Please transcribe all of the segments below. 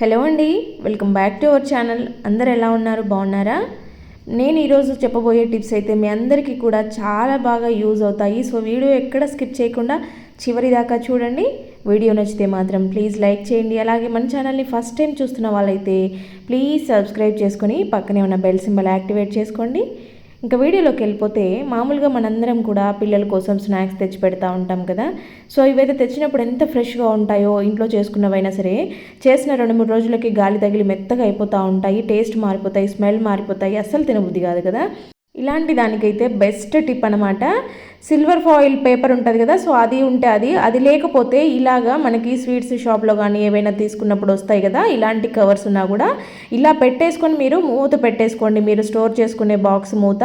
Hello అండి welcome back to our channel. అందరు ఎలా ఉన్నారు? బాగున్నారా? నేను ఈరోజు చెప్పబోయే టిప్స్ అయితే మీ అందరికీ కూడా చాలా బాగా యూజ్ అవుతాయి. సో వీడియో ఎక్కడ స్కిప్ చేయకుండా చివరి దాకా చూడండి. వీడియో నచ్చితే మాత్రం ప్లీజ్ లైక్ చేయండి. అలాగే మన ఛానల్ని ఫస్ట్ టైం చూస్తున్న వాళ్ళైతే ప్లీజ్ సబ్స్క్రైబ్ చేసుకొని పక్కనే ఉన్న బెల్ సింబల్ యాక్టివేట్ చేసుకోండి. ఇంకా వీడియోలోకి వెళ్ళిపోతే మామూలుగా మనందరం కూడా పిల్లల కోసం స్నాక్స్ తెచ్చి పెడతా ఉంటాం కదా. సో ఇవైతే తెచ్చినప్పుడు ఎంత ఫ్రెష్గా ఉంటాయో ఇంట్లో చేసుకున్నవైనా సరే చేసిన రెండు మూడు రోజులకి గాలి తగిలి మెత్తగా అయిపోతూ ఉంటాయి టేస్ట్ మారిపోతాయి స్మెల్ మారిపోతాయి అస్సలు తినబుద్ధి కాదు కదా. ఇలాంటి దానికైతే బెస్ట్ టిప్ అనమాట సిల్వర్ ఫాయిల్ పేపర్ ఉంటుంది కదా సో అది ఉంటే అది. అది లేకపోతే ఇలాగా మనకి స్వీట్స్ షాప్లో కానీ ఏవైనా తీసుకున్నప్పుడు వస్తాయి కదా ఇలాంటి కవర్స్ ఉన్నా కూడా ఇలా పెట్టేసుకొని మీరు మూత పెట్టేసుకోండి. మీరు స్టోర్ చేసుకునే బాక్స్ మూత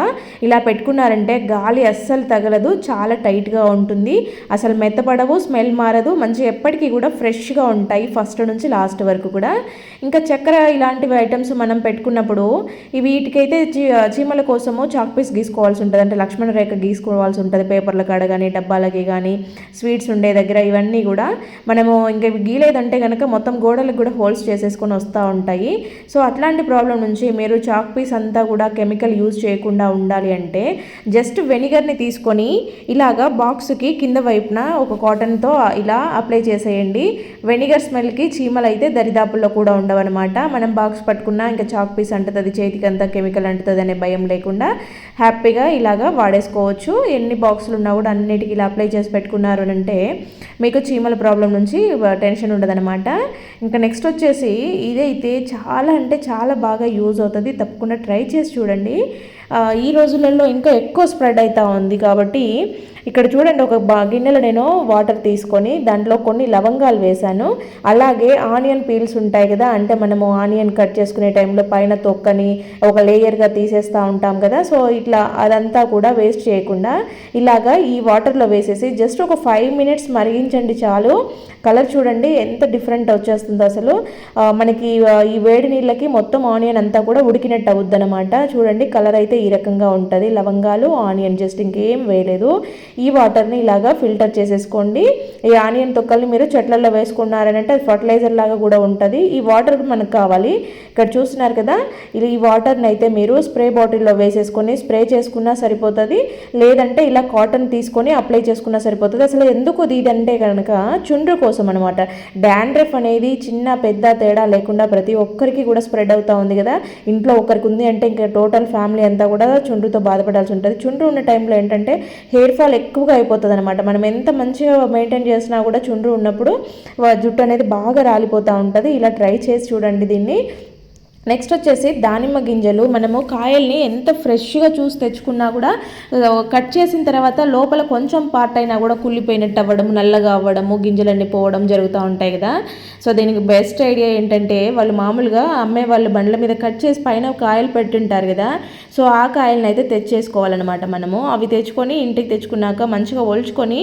ఇలా పెట్టుకున్నారంటే గాలి అస్సలు తగలదు చాలా టైట్గా ఉంటుంది. అసలు మెత్తపడవు స్మెల్ మారదు మంచి ఎప్పటికీ కూడా ఫ్రెష్గా ఉంటాయి ఫస్ట్ నుంచి లాస్ట్ వరకు కూడా. ఇంకా చక్కెర ఇలాంటివి ఐటమ్స్ మనం పెట్టుకున్నప్పుడు ఈ వీటికైతే చీమల కోసము చాక్ పీస్ గీసుకోవాల్సి ఉంటుంది. అంటే లక్ష్మణ రేఖ గీసుకోవాల్సి ఉంటుంది. పేపర్ల కాడ కానీ డబ్బాలకి కానీ స్వీట్స్ ఉండే దగ్గర ఇవన్నీ కూడా మనము ఇంకా గీలేదంటే కనుక మొత్తం గోడలకు కూడా హోల్స్ చేసేసుకొని వస్తూ ఉంటాయి. సో అట్లాంటి ప్రాబ్లం నుంచి మీరు చాక్ పీస్ అంతా కూడా కెమికల్ యూజ్ చేయకుండా ఉండాలి అంటే జస్ట్ వెనిగర్ని తీసుకొని ఇలాగా బాక్స్కి కింద వైపున ఒక కాటన్తో ఇలా అప్లై చేసేయండి. వెనిగర్ స్మెల్కి చీమలు అయితే దరిదాపుల్లో కూడా ఉండవన్నమాట. మనం బాక్స్ పట్టుకున్నా ఇంకా చాక్ పీస్ అంటుంది చేతికి అంతా కెమికల్ అంటుతుంది అనే భయం లేకుండా హ్యాపీగా ఇలాగా వాడేసుకోవచ్చు. ఎన్ని బాక్సులు ఉన్నా కూడా అన్నిటికీ ఇలా అప్లై చేసి పెట్టుకున్నారు అంటే మీకు చీమల ప్రాబ్లం నుంచి టెన్షన్ ఉండదన్నమాట. ఇంకా నెక్స్ట్ వచ్చేసి ఇదైతే చాలా అంటే చాలా బాగా యూజ్ అవుతుంది. తప్పకుండా ట్రై చేసి చూడండి. ఈ రోజులలో ఇంకా ఎక్కువ స్ప్రెడ్ అవుతూ ఉంది కాబట్టి ఇక్కడ చూడండి ఒక గిన్నెలో నేను వాటర్ తీసుకొని దాంట్లో కొన్ని లవంగాలు వేశాను. అలాగే ఆనియన్ పీల్స్ ఉంటాయి కదా అంటే మనము ఆనియన్ కట్ చేసుకునే టైంలో పైన తొక్కని ఒక లేయర్గా తీసేస్తూ ఉంటాం కదా సో ఇట్లా అదంతా కూడా వేస్ట్ చేయకుండా ఇలాగా ఈ వాటర్లో వేసేసి జస్ట్ ఒక ఫైవ్ మినిట్స్ మరిగించండి చాలు. కలర్ చూడండి ఎంత డిఫరెంట్ వచ్చేస్తుందో అసలు. మనకి ఈ వేడి నీళ్ళకి మొత్తం ఆనియన్ అంతా కూడా ఉడికినట్టు అవుద్ది అనమాట చూడండి కలర్ అయితే ఈ రకంగా ఉంటుంది. లవంగాలు ఆనియన్ జస్ట్ ఇంకేం వేయలేదు. ఈ వాటర్ని ఇలాగా ఫిల్టర్ చేసేసుకోండి. ఈ ఆనియన్ తొక్కల్ని మీరు చెట్లలో వేసుకున్నారని అంటే ఫర్టిలైజర్ లాగా కూడా ఉంటుంది. ఈ వాటర్ మనకు కావాలి. ఇక్కడ చూస్తున్నారు కదా ఇది ఈ వాటర్ని అయితే మీరు స్ప్రే బాటిల్లో వేసేసుకొని స్ప్రే చేసుకున్నా సరిపోతుంది. లేదంటే ఇలా కాటన్ తీసుకొని అప్లై చేసుకున్నా సరిపోతుంది. అసలు ఎందుకు ఇదంటే కనుక చుండ్రు కోసం అనమాట డాండ్రఫ్ అనేది చిన్న పెద్ద తేడా లేకుండా ప్రతి ఒక్కరికి కూడా స్ప్రెడ్ అవుతూ ఉంది కదా. ఇంట్లో ఒకరికి ఉంది అంటే ఇంకా టోటల్ ఫ్యామిలీ అంతా కూడా చుండ్రుతో బాధపడాల్సి ఉంటుంది. చుండ్రు ఉన్న టైంలో ఏంటంటే హెయిర్ ఫాల్ ఎక్కువగా అయిపోతుంది అనమాట మనం ఎంత మంచిగా మెయింటైన్ చేసినా కూడా చుండ్రు ఉన్నప్పుడు జుట్టు అనేది బాగా రాలిపోతూ ఉంటుంది. ఇలా ట్రై చేసి చూడండి దీన్ని. నెక్స్ట్ వచ్చేసి దానిమ్మ గింజలు. మనము కాయల్ని ఎంత ఫ్రెష్గా చూసి తెచ్చుకున్నా కూడా కట్ చేసిన తర్వాత లోపల కొంచెం పార్ట్ అయినా కూడా కుళ్ళిపోయినట్టు అవ్వడం నల్లగా అవ్వడము గింజలన్నీ పోవడం జరుగుతూ ఉంటాయి కదా. సో దీనికి బెస్ట్ ఐడియా ఏంటంటే వాళ్ళు మామూలుగా అమ్మే వాళ్ళు బండ్ల మీద కట్ చేసి పైన కాయలు పెట్టుంటారు కదా. సో ఆ కాయలను అయితే తెచ్చేసుకోవాలన్నమాట మనము. అవి తెచ్చుకొని ఇంటికి తెచ్చుకున్నాక మంచిగా ఒల్చుకొని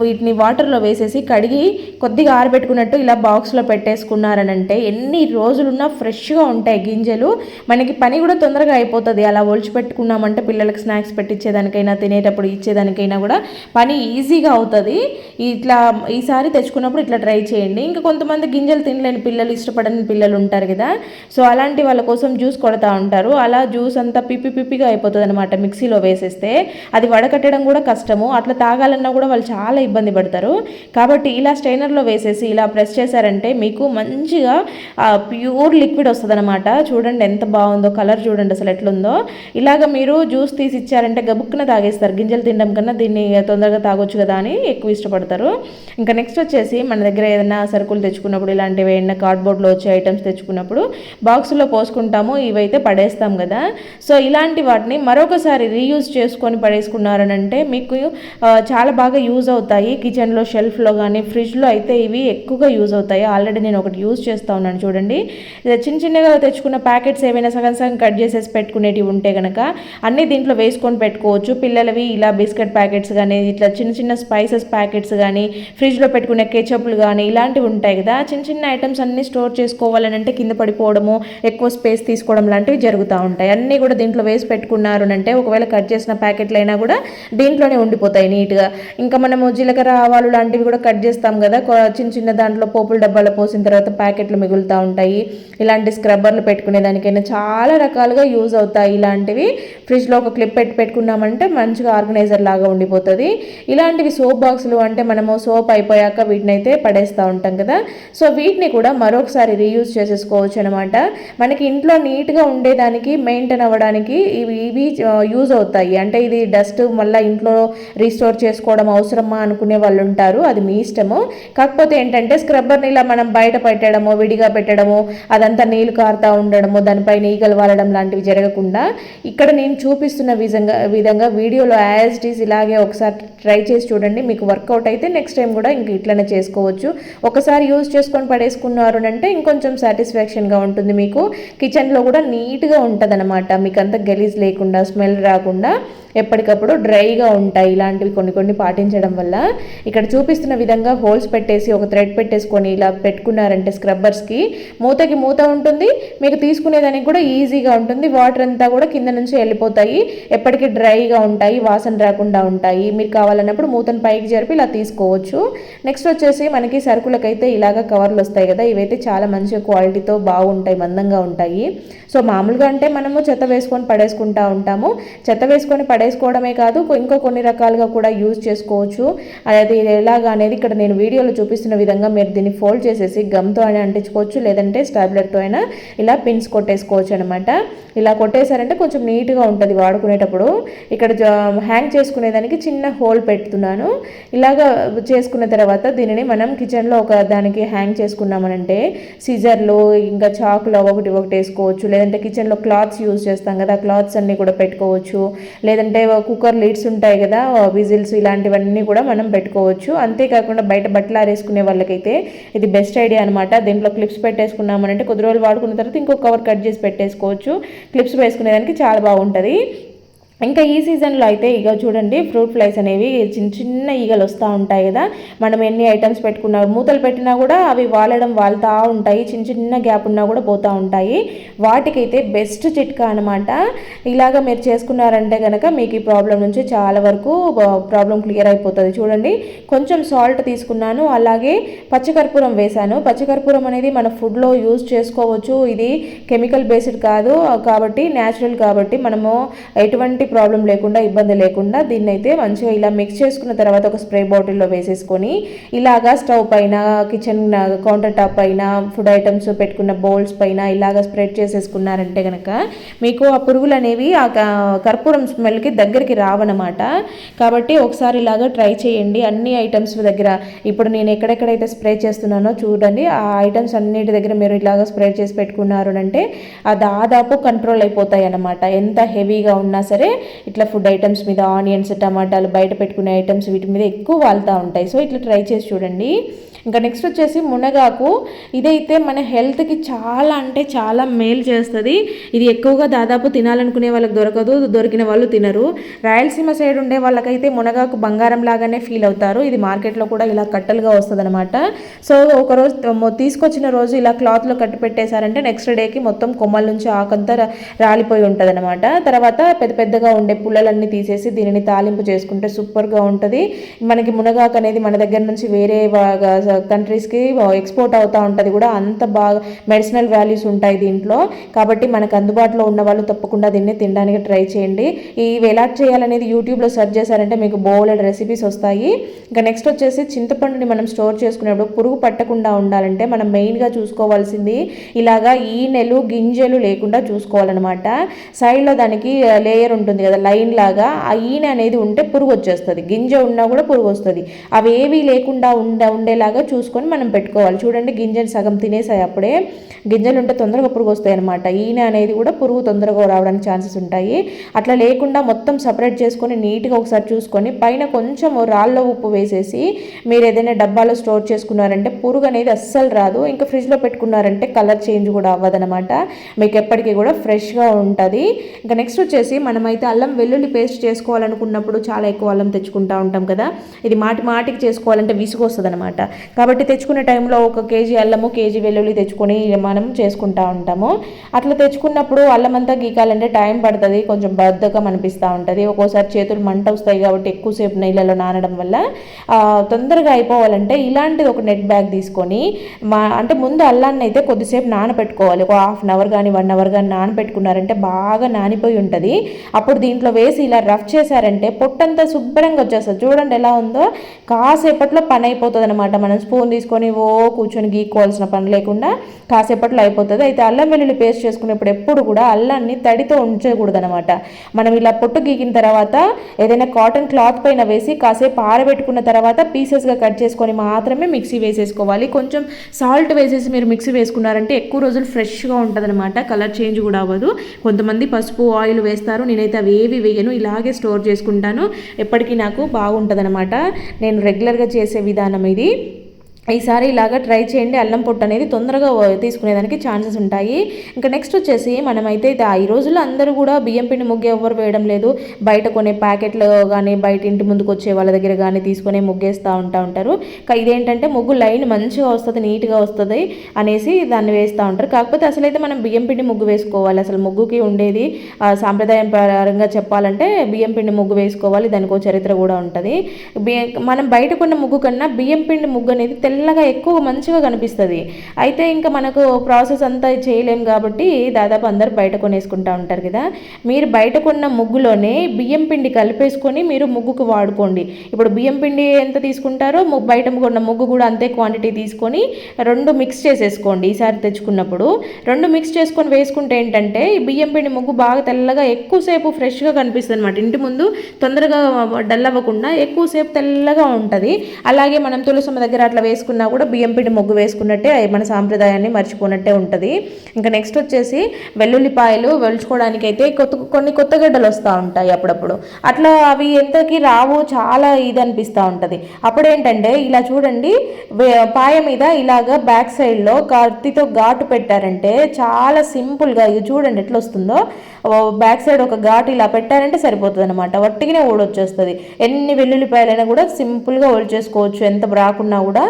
వీటిని వాటర్లో వేసేసి కడిగి కొద్దిగా ఆరబెట్టుకున్నట్టు ఇలా బాక్స్లో పెట్టేసుకున్నారనంటే ఎన్ని రోజులున్నా ఫ్రెష్గా ఉంటాయి గింజలు. మనకి పని కూడా తొందరగా అయిపోతుంది. అలా ఒలిచి పెట్టుకున్నామంటే పిల్లలకు స్నాక్స్ పెట్టించేదానికైనా తినేటప్పుడు ఇచ్చేదానికైనా కూడా పని ఈజీగా అవుతుంది. ఇట్లా ఈసారి తెచ్చుకున్నప్పుడు ఇట్లా ట్రై చేయండి. ఇంకా కొంతమంది గింజలు తినలేని పిల్లలు ఇష్టపడని పిల్లలు ఉంటారు కదా. సో అలాంటి వాళ్ళ కోసం జ్యూస్ కొడతా ఉంటారు. అలా జ్యూస్ అంతా పిప్పి పిప్పిగా అయిపోతుంది అనమాట మిక్సీలో వేసేస్తే. అది వడకట్టడం కూడా కష్టము. అట్లా తాగాలన్నా కూడా వాళ్ళు చాలా ఇబ్బంది పడతారు. కాబట్టి ఇలా స్టైనర్లో వేసేసి ఇలా ప్రెస్ చేశారంటే మీకు మంచిగా ప్యూర్ లిక్విడ్ వస్తుంది అనమాట చూడండి ఎంత బాగుందో కలర్ చూడండి అసలు ఎట్లుందో. ఇలాగ మీరు జ్యూస్ తీసి ఇచ్చారంటే గబుక్కున తాగేస్తారు. గింజలు తినడం కన్నా దీన్ని తొందరగా తాగొచ్చు కదా అని ఎక్కువ ఇష్టపడతారు. ఇంకా నెక్స్ట్ వచ్చేసి మన దగ్గర ఏదైనా సరుకులు తెచ్చుకున్నప్పుడు ఇలాంటివి ఏమైనా కార్డ్బోర్డ్లో వచ్చే ఐటమ్స్ తెచ్చుకున్నప్పుడు బాక్స్లో పోసుకుంటాము ఇవైతే పడేస్తాం కదా. సో ఇలాంటి వాటిని మరొకసారి రీయూజ్ చేసుకొని పడేసుకున్నారనంటే మీకు చాలా బాగా యూజ్ అవుతాయి. కిచెన్లో షెల్ఫ్లో కానీ ఫ్రిడ్జ్లో అయితే ఇవి ఎక్కువగా యూజ్ అవుతాయి. ఆల్రెడీ నేను ఒకటి యూజ్ చేస్తూ ఉన్నాను చూడండి. చిన్న చిన్నగా తెచ్చుకున్న ప్యాకెట్స్ ఏమైనా సగం సగం కట్ చేసేసి పెట్టుకునేటివి ఉంటే కనుక అన్నీ దీంట్లో వేసుకొని పెట్టుకోవచ్చు. పిల్లలవి ఇలా బిస్కెట్ ప్యాకెట్స్ కానీ ఇట్లా చిన్న చిన్న స్పైసెస్ ప్యాకెట్స్ కానీ ఫ్రిడ్జ్లో పెట్టుకునే కెచప్లు కానీ ఇలాంటివి ఉంటాయి కదా. చిన్న చిన్న ఐటమ్స్ అన్నీ స్టోర్ చేసుకోవాలని అంటే కింద పడిపోవడము ఎక్కువ స్పేస్ తీసుకోవడం లాంటివి జరుగుతూ ఉంటాయి. అన్నీ కూడా దీంట్లో వేసి పెట్టుకున్నారు అంటే ఒకవేళ కట్ చేసిన ప్యాకెట్లు అయినా కూడా దీంట్లోనే ఉండిపోతాయి నీట్గా. ఇంకా మనము జీలకర్ర ఆవాలు లాంటివి కూడా కట్ చేస్తాం కదా. చిన్న చిన్న దాంట్లో పోపుల డబ్బాలో పోసిన తర్వాత ప్యాకెట్లు మిగులుతూ ఉంటాయి. ఇలాంటి స్క్రబ్బర్లు పెట్టుకునే దానికైనా చాలా రకాలుగా యూజ్ అవుతాయి. ఇలాంటివి ఫ్రిడ్జ్లో ఒక క్లిప్ పెట్టి పెట్టుకున్నామంటే మంచిగా ఆర్గనైజర్ లాగా ఉండిపోతుంది. ఇలాంటివి సోప్ బాక్సులు అంటే మనము సోప్ అయిపోయాక వీటిని అయితే పడేస్తూ ఉంటాం కదా. సో వీటిని కూడా మరొకసారి రీయూజ్ చేసేసుకోవచ్చు అనమాట మనకి ఇంట్లో నీట్గా ఉండేదానికి మెయింటైన్ అవ్వడానికి ఇవి ఇవి యూజ్ అవుతాయి. అంటే ఇది డస్ట్ మళ్ళీ ఇంట్లో రీస్టోర్ చేసుకోవడం అవసరమా అనుకునే వాళ్ళు ఉంటారు. అది మీ ఇష్టము. కాకపోతే ఏంటంటే స్క్రబ్బర్ని ఇలా మనం బయట పెట్టడము విడిగా పెట్టడము అదంతా నీళ్ళు కారుతా ఉండడము దానిపైన ఈగలు వాలడం లాంటివి జరగకుండా ఇక్కడ నేను చూపిస్తున్న విధంగా విధంగా వీడియోలో యాజ్ ఇలాగే ఒకసారి ట్రై చేసి చూడండి. మీకు వర్కౌట్ అయితే నెక్స్ట్ టైం కూడా ఇంక ఇట్లనే చేసుకోవచ్చు. ఒకసారి యూజ్ చేసుకొని పడేసుకున్నారు అంటే ఇంకొంచెం సాటిస్ఫాక్షన్గా ఉంటుంది మీకు. కిచెన్లో కూడా నీట్గా ఉంటుంది అనమాట మీకు అంత గలీజ్ లేకుండా స్మెల్ రాకుండా. ఎప్పటికప్పుడు డ్రైగా ఉంటాయి. ఇలాంటివి కొన్ని కొన్ని పాటించడం వల్ల ఇక్కడ చూపిస్తున్న విధంగా హోల్స్ పెట్టేసి ఒక థ్రెడ్ పెట్టేసుకొని ఇలా పెట్టుకున్నారంటే స్క్రబ్బర్స్కి మూతకి మూత ఉంటుంది. మీకు తీసుకునేదానికి కూడా ఈజీగా ఉంటుంది. వాటర్ అంతా కూడా కింద నుంచి వెళ్ళిపోతాయి. ఎప్పటికీ డ్రైగా ఉంటాయి. వాసన రాకుండా ఉంటాయి. మీరు కావాలన్నప్పుడు మూతను పైకి జరిపి ఇలా తీసుకోవచ్చు. నెక్స్ట్ వచ్చేసి మనకి సరుకులకైతే ఇలాగ కవర్లు వస్తాయి కదా. ఇవైతే చాలా మంచి క్వాలిటీతో బాగుంటాయి. మందంగా ఉంటాయి. సో మామూలుగా అంటే మనము చెత్త వేసుకొని పడేసుకుంటా ఉంటాము. చెత్త వేసుకొని పడేసుకోవడమే కాదు ఇంకో కొన్ని రకాలుగా కూడా యూజ్ చేసుకోవచ్చు. అది ఎలాగా అనేది ఇక్కడ నేను వీడియోలో చూపిస్తున్న విధంగా మీరు దీన్ని ఫోల్డ్ చేసేసి గమ్తో అయినా అంటించుకోవచ్చు లేదంటే స్టాబ్లెట్తో అయినా ఇలా పిన్స్ కొట్టేసుకోవచ్చు అనమాట ఇలా కొట్టేశారంటే కొంచెం నీట్గా ఉంటుంది వాడుకునేటప్పుడు. ఇక్కడ హ్యాంగ్ చేసుకునేదానికి చిన్న హోల్ పెడుతున్నాను. ఇలాగా చేసుకున్న తర్వాత దీనిని మనం కిచెన్లో ఒక దానికి హ్యాంగ్ చేసుకున్నామనంటే సిజర్లు ఇంకా చాకులు ఒకటి ఒకటి వేసుకోవచ్చు. లేదంటే కిచెన్లో క్లాత్స్ యూజ్ చేస్తాం కదా క్లాత్స్ అన్నీ కూడా పెట్టుకోవచ్చు. లేదంటే కుక్కర్ లీడ్స్ ఉంటాయి కదా విజిల్స్ ఇలాంటివన్నీ కూడా మనం పెట్టుకోవచ్చు. అంతేకాకుండా బయట బట్టలు ఆరేసుకునే వాళ్ళకైతే ఇది బెస్ట్ ఐడియా అనమాట దీంట్లో క్లిప్స్ పెట్టేసుకున్నామనంటే కొద్ది రోజులు వాడుకున్న తర్వాత ఇంకో కవర్ కట్ చేసి పెట్టేసుకోవచ్చు. క్లిప్స్ వేసుకునేదానికి చాలా బాగుంటుంది. ఇంకా ఈ సీజన్లో అయితే ఇక చూడండి ఫ్రూట్ ఫ్లైస్ అనేవి చిన్న చిన్న ఈగలు వస్తూ ఉంటాయి కదా. మనం ఎన్ని ఐటమ్స్ పెట్టుకున్నా మూతలు పెట్టినా కూడా అవి వాలడం వాళ్తూ ఉంటాయి. చిన్న చిన్న గ్యాప్ ఉన్నా కూడా పోతూ ఉంటాయి. వాటికైతే బెస్ట్ చిట్కా అనమాట ఇలాగ మీరు చేసుకున్నారంటే కనుక మీకు ఈ ప్రాబ్లం నుంచి చాలా వరకు ప్రాబ్లం క్లియర్ అయిపోతుంది. చూడండి కొంచెం సాల్ట్ తీసుకున్నాను. అలాగే పచ్చకర్పూరం వేశాను. పచ్చకర్పూరం అనేది మన ఫుడ్లో యూజ్ చేసుకోవచ్చు. ఇది కెమికల్ బేస్డ్ కాదు. కాబట్టి న్యాచురల్ కాబట్టి మనము ఎటువంటి ప్రాబ్లం లేకుండా ఇబ్బంది లేకుండా దీన్ని అయితే మంచిగా ఇలా మిక్స్ చేసుకున్న తర్వాత ఒక స్ప్రే బాటిల్లో వేసేసుకొని ఇలాగా స్టవ్ పైన కిచెన్ కౌంటర్ టాప్ పైన ఫుడ్ ఐటమ్స్ పెట్టుకున్న బౌల్స్ పైన ఇలాగా స్ప్రెడ్ చేసేసుకున్నారంటే కనుక మీకు ఆ పురుగులు అనేవి ఆ కర్పూరం స్మెల్కి దగ్గరికి రావన్నమాట కాబట్టి ఒకసారి ఇలాగా ట్రై చేయండి. అన్ని ఐటమ్స్ దగ్గర ఇప్పుడు నేను ఎక్కడెక్కడైతే స్ప్రే చేస్తున్నానో చూడండి ఆ ఐటమ్స్ అన్నిటి దగ్గర మీరు ఇలాగ స్ప్రే చేసి పెట్టుకున్నారు అంటే ఆ దాదాపు కంట్రోల్ అయిపోతాయి అన్నమాట ఎంత హెవీగా ఉన్నా సరే ఇట్లా ఫుడ్ ఐటమ్స్ మీద ఆనియన్స్ టమాటాలు బయట పెట్టుకునే ఐటమ్స్ వీటి మీద ఎక్కువ వాళ్తూ ఉంటాయి. సో ఇట్లా ట్రై చేసి చూడండి. ఇంకా నెక్స్ట్ వచ్చేసి మునగాకు. ఇదైతే మన హెల్త్కి చాలా అంటే చాలా మేలు చేస్తుంది. ఇది ఎక్కువగా దాదాపు తినాలనుకునే వాళ్ళకి దొరకదు దొరికిన వాళ్ళు తినరు. రాయలసీమ సైడ్ ఉండే వాళ్ళకైతే మునగాకు బంగారం లాగానే ఫీల్ అవుతారు. ఇది మార్కెట్లో కూడా ఇలా కట్టలుగా వస్తుంది అనమాట సో ఒకరోజు తీసుకొచ్చిన రోజు ఇలా క్లాత్లో కట్టి పెట్టేశారంటే నెక్స్ట్ డేకి మొత్తం కొమ్మల నుంచి ఆకంతా రాలిపోయి ఉంటుంది అనమాట తర్వాత పెద్ద పెద్దగా ఉండే పుల్లలన్నీ తీసేసి దీనిని తాలింపు చేసుకుంటే సూపర్గా ఉంటుంది. మనకి మునగాకు అనేది మన దగ్గర నుంచి వేరే కంట్రీస్కి ఎక్స్పోర్ట్ అవుతూ ఉంటుంది కూడా. అంత బాగా మెడిసినల్ వాల్యూస్ ఉంటాయి దీంట్లో. కాబట్టి మనకు అందుబాటులో ఉన్న వాళ్ళు తప్పకుండా దీన్ని తినడానికి ట్రై చేయండి. ఇవి ఎలా చేయాలనేది యూట్యూబ్లో సెర్చ్ చేశారంటే మీకు బోలెడ్ రెసిపీస్ వస్తాయి. ఇంకా నెక్స్ట్ వచ్చేసి చింతపండుని మనం స్టోర్ చేసుకునేప్పుడు పురుగు పట్టకుండా ఉండాలంటే మనం మెయిన్గా చూసుకోవాల్సింది ఇలాగా ఈనెలు గింజలు లేకుండా చూసుకోవాలన్నమాట. సైడ్లో దానికి లేయర్ ఉంటుంది కదా లైన్ లాగా. ఆ ఈనె అనేది ఉంటే పురుగు వచ్చేస్తుంది. గింజ ఉన్నా కూడా పురుగు వస్తుంది. అవి ఏవి లేకుండా ఉండ ఉండేలాగా ఉండేలాగా చూసుకొని మనం పెట్టుకోవాలి. చూడండి గింజలు సగం తినేసాయి అప్పుడే. గింజలు ఉంటే తొందరగా పురుగు వస్తాయి అనమాట ఈయన అనేది కూడా పురుగు తొందరగా రావడానికి ఛాన్సెస్ ఉంటాయి. అట్లా లేకుండా మొత్తం సపరేట్ చేసుకొని నీట్గా ఒకసారి చూసుకొని పైన కొంచెం రాళ్ళ ఉప్పు వేసేసి మీరు ఏదైనా డబ్బాలో స్టోర్ చేసుకున్నారంటే పురుగు అనేది అస్సలు రాదు. ఇంకా ఫ్రిడ్జ్లో పెట్టుకున్నారంటే కలర్ చేంజ్ కూడా అవ్వదనమాట మీకు ఎప్పటికీ కూడా ఫ్రెష్గా ఉంటుంది. ఇంకా నెక్స్ట్ వచ్చేసి మనమైతే అల్లం వెల్లుల్లి పేస్ట్ చేసుకోవాలనుకున్నప్పుడు చాలా ఎక్కువ అల్లం తెచ్చుకుంటూ ఉంటాం కదా. ఇది మాటి మాటికి చేసుకోవాలంటే విసుగు వస్తుంది అనమాట కాబట్టి తెచ్చుకునే టైంలో ఒక కేజీ అల్లము కేజీ వెల్లుల్లి తెచ్చుకొని మనం చేసుకుంటూ ఉంటాము. అట్లా తెచ్చుకున్నప్పుడు అల్లం అంతా గీకాలంటే టైం పడుతుంది కొంచెం బద్దకం అనిపిస్తూ ఉంటుంది. ఒక్కోసారి చేతులు మంట వస్తాయి కాబట్టి ఎక్కువసేపు నీళ్ళలో నానడం వల్ల తొందరగా అయిపోవాలంటే ఇలాంటిది ఒక నెట్ బ్యాగ్ తీసుకొని మా అంటే ముందు అల్లాన్ని అయితే కొద్దిసేపు నానబెట్టుకోవాలి. ఒక హాఫ్ అన్ అవర్ కానీ వన్ అవర్ కానీ నానబెట్టుకున్నారంటే బాగా నానిపోయి ఉంటుంది. అప్పుడు దీంట్లో వేసి ఇలా రఫ్ చేశారంటే పొట్టంతా శుభ్రంగా వచ్చేస్తుంది. చూడండి ఎలా ఉందో కాసేపట్లో పని అయిపోతుంది అనమాట మనం స్పూన్ తీసుకొని ఓ కూర్చొని గీక్కోవాల్సిన పని లేకుండా కాసేపట్లో అయిపోతుంది. అయితే అల్లం వెల్లుల్లి పేస్ట్ చేసుకునేప్పుడు ఎప్పుడు కూడా అల్లాన్ని తడితో ఉంచకూడదు అనమాట మనం ఇలా పొట్టు గీకిన తర్వాత ఏదైనా కాటన్ క్లాత్ పైన వేసి కాసేపు ఆరబెట్టుకున్న తర్వాత పీసెస్గా కట్ చేసుకొని మాత్రమే మిక్సీ వేసేసుకోవాలి. కొంచెం సాల్ట్ వేసేసి మీరు మిక్సీ వేసుకున్నారంటే ఎక్కువ రోజులు ఫ్రెష్గా ఉంటుంది అనమాట కలర్ చేంజ్ కూడా అవ్వదు. కొంతమంది పసుపు ఆయిల్ వేస్తారు. నేనైతే అవి ఏవి వేయను. ఇలాగే స్టోర్ చేసుకుంటాను. ఎప్పటికీ నాకు బాగుంటుంది అనమాట నేను రెగ్యులర్గా చేసే విధానం ఇది. ఈసారి ఇలాగా ట్రై చేయండి. అల్లం పొట్టు అనేది తొందరగా తీసుకునేదానికి ఛాన్సెస్ ఉంటాయి. ఇంకా నెక్స్ట్ వచ్చేసి మనమైతే ఈ రోజుల్లో అందరూ కూడా బియ్యం పిండి ముగ్గు ఎవరు వేయడం లేదు. బయట కొనే ప్యాకెట్లు కానీ బయట ఇంటి ముందుకు వచ్చే వాళ్ళ దగ్గర కానీ తీసుకొని ముగ్గేస్తూ ఉంటా ఉంటారు. ఇదేంటంటే ముగ్గు లైన్ మంచిగా వస్తుంది నీట్గా వస్తుంది అనేసి దాన్ని వేస్తూ ఉంటారు. కాకపోతే అసలైతే మనం బియ్యం పిండి ముగ్గు వేసుకోవాలి. అసలు ముగ్గుకి ఉండేది సాంప్రదాయం పరంగా చెప్పాలంటే బియ్యం పిండి ముగ్గు వేసుకోవాలి. దానికి చరిత్ర కూడా ఉంటుంది. మనం బయట కొన్న ముగ్గు కన్నా బియ్యం పిండి ముగ్గు అనేది తెల్ల తెల్లగా ఎక్కువ మంచిగా కనిపిస్తుంది. అయితే ఇంకా మనకు ప్రాసెస్ అంతా చేయలేం కాబట్టి దాదాపు అందరు బయట కొనేసుకుంటా ఉంటారు కదా. మీరు బయట కొన్న ముగ్గులోనే బియ్యం పిండి కలిపేసుకొని మీరు ముగ్గుకు వాడుకోండి. ఇప్పుడు బియ్యం పిండి ఎంత తీసుకుంటారో బయట కొన్న ముగ్గు కూడా అంతే క్వాంటిటీ తీసుకొని రెండు మిక్స్ చేసేసుకోండి ఈసారి తెచ్చుకున్నప్పుడు. రెండు మిక్స్ చేసుకొని వేసుకుంటే ఏంటంటే ఈ బియ్యం పిండి ముగ్గు బాగా తెల్లగా ఎక్కువసేపు ఫ్రెష్గా కనిపిస్తుంది అనమాట ఇంటి ముందు తొందరగా డల్ అవ్వకుండా ఎక్కువసేపు తెల్లగా ఉంటుంది. అలాగే మనం తులసమ్మ దగ్గర అట్లా వేసుకుంటే వేసుకున్నా కూడా బియ్యం పిండి ముగ్గు వేసుకున్నట్టే మన సాంప్రదాయాన్ని మర్చిపోయినట్టే ఉంటుంది. ఇంకా నెక్స్ట్ వచ్చేసి వెల్లుల్లిపాయలు వెలుచుకోవడానికి అయితే కొత్త కొన్ని కొత్త గడ్డలు వస్తూ ఉంటాయి అప్పుడప్పుడు. అట్లా అవి ఎంతకి రావు చాలా ఇది అనిపిస్తూ ఉంటుంది. అప్పుడేంటంటే ఇలా చూడండి పాయ మీద ఇలాగ బ్యాక్ సైడ్లో కత్తితో ఘాటు పెట్టారంటే చాలా సింపుల్గా ఇది చూడండి ఎట్లా వస్తుందో బ్యాక్ సైడ్ ఒక ఘాటు ఇలా పెట్టారంటే సరిపోతుంది అనమాట వట్టిగానే ఊడొచ్చేస్తుంది. ఎన్ని వెల్లుల్లిపాయలైనా కూడా సింపుల్గా చేసుకోవచ్చు ఎంత రాకున్నా కూడా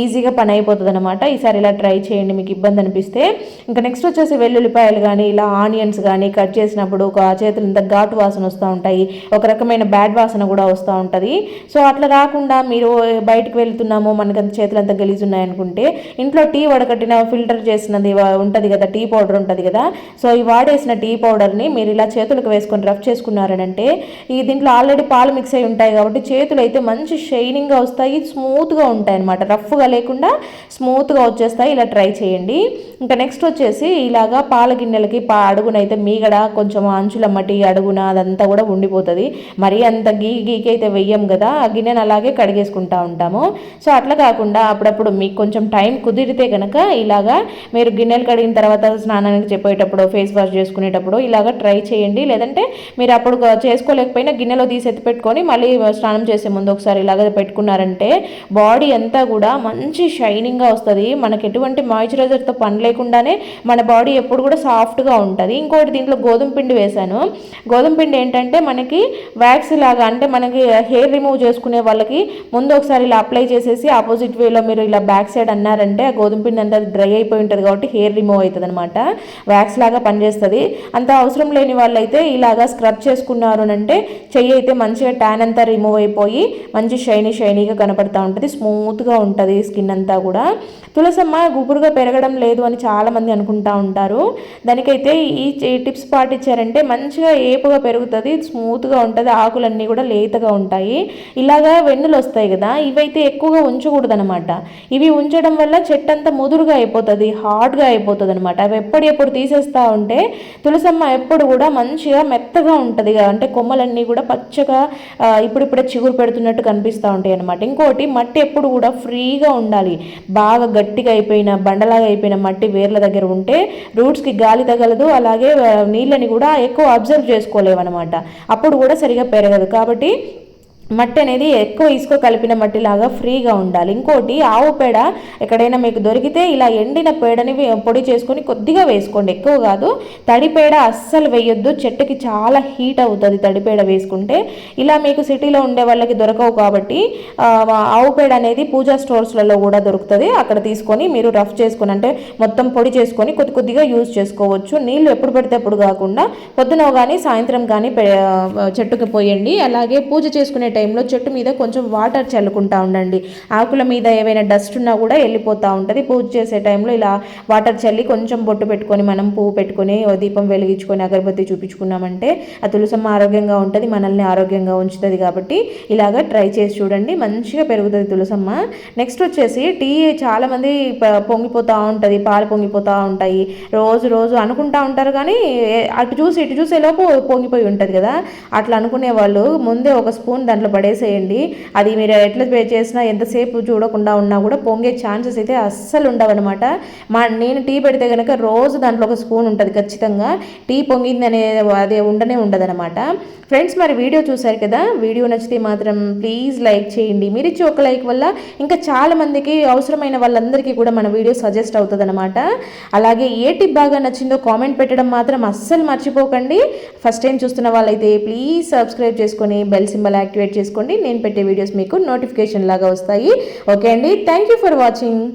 ఈజీగా పని అయిపోతుంది అనమాట ఈసారి ఇలా ట్రై చేయండి మీకు ఇబ్బంది అనిపిస్తే. ఇంకా నెక్స్ట్ వచ్చేసి వెల్లుల్లిపాయలు కానీ ఇలా ఆనియన్స్ కానీ కట్ చేసినప్పుడు ఒక చేతులు ఇంత ఘాటు వాసన వస్తూ ఉంటాయి. ఒక రకమైన బ్యాడ్ వాసన కూడా వస్తూ ఉంటుంది. సో అట్లా రాకుండా మీరు బయటకు వెళ్తున్నాము మనకి అంత చేతులు అంత గలీజు ఉన్నాయనుకుంటే ఇంట్లో టీ వడకట్టిన ఫిల్టర్ చేసినది ఉంటుంది కదా టీ పౌడర్ ఉంటుంది కదా. సో ఈ వాడేసిన టీ పౌడర్ని మీరు ఇలా చేతులకు వేసుకొని రఫ్ చేసుకున్నారనంటే ఈ దీంట్లో ఆల్రెడీ పాలు మిక్స్ అయి ఉంటాయి కాబట్టి చేతులు అయితే మంచి షైనింగ్గా వస్తాయి స్మూత్గా ఉంటాయి అనమాట రఫ్ రఫ్గా లేకుండా స్మూత్గా వచ్చేస్తాయి. ఇలా ట్రై చేయండి. ఇంకా నెక్స్ట్ వచ్చేసి ఇలాగా పాల గిన్నెలకి పా అడుగునైతే మీగడ కొంచెం అంచుల మట్టి అడుగున అదంతా కూడా ఉండిపోతుంది. మరీ అంత గీ గీకి అయితే వెయ్యం కదా. ఆ గిన్నెను అలాగే కడిగేసుకుంటా ఉంటాము. సో అట్లా కాకుండా అప్పుడప్పుడు మీకు కొంచెం టైం కుదిరితే కనుక ఇలాగా మీరు గిన్నెలు కడిగిన తర్వాత స్నానానికి చెప్పేటప్పుడు ఫేస్ వాష్ చేసుకునేటప్పుడు ఇలాగ ట్రై చేయండి. లేదంటే మీరు అప్పుడు చేసుకోలేకపోయినా గిన్నెలో తీసి ఎత్తి పెట్టుకొని మళ్ళీ స్నానం చేసే ముందు ఒకసారి ఇలాగ పెట్టుకున్నారంటే బాడీ అంతా కూడా మంచి షైనింగ్గా వస్తుంది. మనకి ఎటువంటి మాయిశ్చరైజర్తో పని లేకుండానే మన బాడీ ఎప్పుడు కూడా సాఫ్ట్గా ఉంటుంది. ఇంకోటి దీంట్లో గోధుమ పిండి వేశాను. గోధుమ పిండి ఏంటంటే మనకి వ్యాక్స్ లాగా అంటే మనకి హెయిర్ రిమూవ్ చేసుకునే వాళ్ళకి ముందు ఒకసారి ఇలా అప్లై చేసేసి ఆపోజిట్ వేలో మీరు ఇలా బ్యాక్ సైడ్ అన్నారంటే ఆ గోధుమ పిండి అంతా డ్రై అయిపోయి ఉంటుంది కాబట్టి హెయిర్ రిమూవ్ అవుతుంది అనమాట వ్యాక్స్ లాగా పనిచేస్తుంది. అంత అవసరం లేని వాళ్ళైతే ఇలాగా స్క్రబ్ చేసుకున్నారు అంటే చెయ్యి అయితే మంచిగా ట్యాన్ అంతా రిమూవ్ అయిపోయి మంచి షైనీ షైనీగా కనపడతా ఉంటుంది. స్మూత్గా ఉంటుంది. స్కిన్ అంతా కూడా. తులసమ్మ గుబురుగా పెరగడం లేదు అని చాలామంది అనుకుంటా ఉంటారు. దానికైతే ఈ టిప్స్ పాటించారంటే మంచిగా ఏపుగా పెరుగుతుంది స్మూత్గా ఉంటుంది ఆకులన్నీ కూడా లేతగా ఉంటాయి. ఇలాగా వెన్నులు వస్తాయి కదా ఇవైతే ఎక్కువగా ఉంచకూడదు అనమాట ఇవి ఉంచడం వల్ల చెట్టు అంతా ముదురుగా అయిపోతుంది హార్డ్గా అయిపోతుంది అనమాట అవి ఎప్పుడు తీసేస్తూ ఉంటే తులసమ్మ ఎప్పుడు కూడా మంచిగా మెత్తగా ఉంటుంది అంటే కొమ్మలన్నీ కూడా పచ్చగా ఇప్పుడిప్పుడే చిగురు పెడుతున్నట్టు కనిపిస్తూ ఉంటాయి అనమాట ఇంకోటి మట్టి ఎప్పుడు కూడా ఫ్రీ ఫ్రీగా ఉండాలి. బాగా గట్టిగా అయిపోయిన బండలాగా అయిపోయిన మట్టి వేర్ల దగ్గర ఉంటే రూట్స్కి గాలి తగలదు అలాగే నీళ్ళని కూడా ఎక్కువ అబ్జర్వ్ చేసుకోలేవన్నమాట. అప్పుడు కూడా సరిగా పెరగదు. కాబట్టి మట్టి అనేది ఎక్కువ ఇసుక కలిపిన మట్టిలాగా ఫ్రీగా ఉండాలి. ఇంకోటి ఆవు పేడ ఎక్కడైనా మీకు దొరికితే ఇలా ఎండిన పేడని పొడి చేసుకొని కొద్దిగా వేసుకోండి. ఎక్కువ కాదు తడి పేడ అస్సలు వేయొద్దు. చెట్టుకి చాలా హీట్ అవుతుంది తడి పేడ వేసుకుంటే. ఇలా మీకు సిటీలో ఉండే వాళ్ళకి దొరకవు కాబట్టి ఆవు పేడ అనేది పూజా స్టోర్స్లలో కూడా దొరుకుతుంది. అక్కడ తీసుకొని మీరు రఫ్ చేసుకొని అంటే మొత్తం పొడి చేసుకొని కొద్ది కొద్దిగా యూజ్ చేసుకోవచ్చు. నీళ్ళు ఎప్పుడు పడితే అప్పుడు కాకుండా పొద్దున కానీ సాయంత్రం కానీ చెట్టుకి పోయండి. అలాగే పూజ చేసుకునే టైంలో చెట్టు మీద కొంచెం వాటర్ చల్లుకుంటా ఉండండి. ఆకుల మీద ఏవైనా డస్ట్ ఉన్నా కూడా వెళ్ళిపోతూ ఉంటుంది. పూజ చేసే టైంలో ఇలా వాటర్ చల్లి కొంచెం బొట్టు పెట్టుకొని మనం పువ్వు పెట్టుకొని ఓ దీపం వెలిగించుకొని అగరబత్తి చూపించుకున్నామంటే ఆ తులసమ్మ ఆరోగ్యంగా ఉంటుంది మనల్ని ఆరోగ్యంగా ఉంచుతుంది కాబట్టి ఇలాగ ట్రై చేసి చూడండి. మంచిగా పెరుగుతుంది తులసమ్మ. నెక్స్ట్ వచ్చేసి టీ చాలామంది ప- పొంగిపోతూ ఉంటుంది పాలు పొంగిపోతూ ఉంటాయి. రోజు రోజు అనుకుంటా ఉంటారు కానీ అటు చూసి ఇటు చూసేలోపు పొంగిపోయి ఉంటుంది కదా. అట్లా అనుకునే వాళ్ళు ముందే ఒక స్పూన్ దాంట్లో పడేసేయండి. అది మీరు ఎట్లా పే చేసినా ఎంతసేపు చూడకుండా ఉన్నా కూడా పొంగే ఛాన్సెస్ అయితే అస్సలు ఉండవన్నమాట. మా నేను టీ పెడితే కనుక రోజు దాంట్లో ఒక స్పూన్ ఉంటుంది ఖచ్చితంగా. టీ పొంగింది అనే అదే ఉండనే ఉండదన్నమాట. ఫ్రెండ్స్ మరి వీడియో చూశారు కదా? వీడియో నచ్చితే మాత్రం ప్లీజ్ లైక్ చేయండి. మీరు ఇచ్చే ఒక లైక్ వల్ల ఇంకా చాలా మందికి అవసరమైన వాళ్ళందరికీ కూడా మన వీడియో సజెస్ట్ అవుతుంది అనమాట అలాగే ఏ టిప్ బాగా నచ్చిందో కామెంట్ పెట్టడం మాత్రం అస్సలు మర్చిపోకండి. ఫస్ట్ టైం చూస్తున్న వాళ్ళైతే ప్లీజ్ సబ్స్క్రైబ్ చేసుకొని బెల్ సింబల్ యాక్టివేట్ చేసుకోండి. నేను పెట్టే వీడియోస్ మీకు నోటిఫికేషన్ లాగా వస్తాయి. ఓకే అండి. Thank you for watching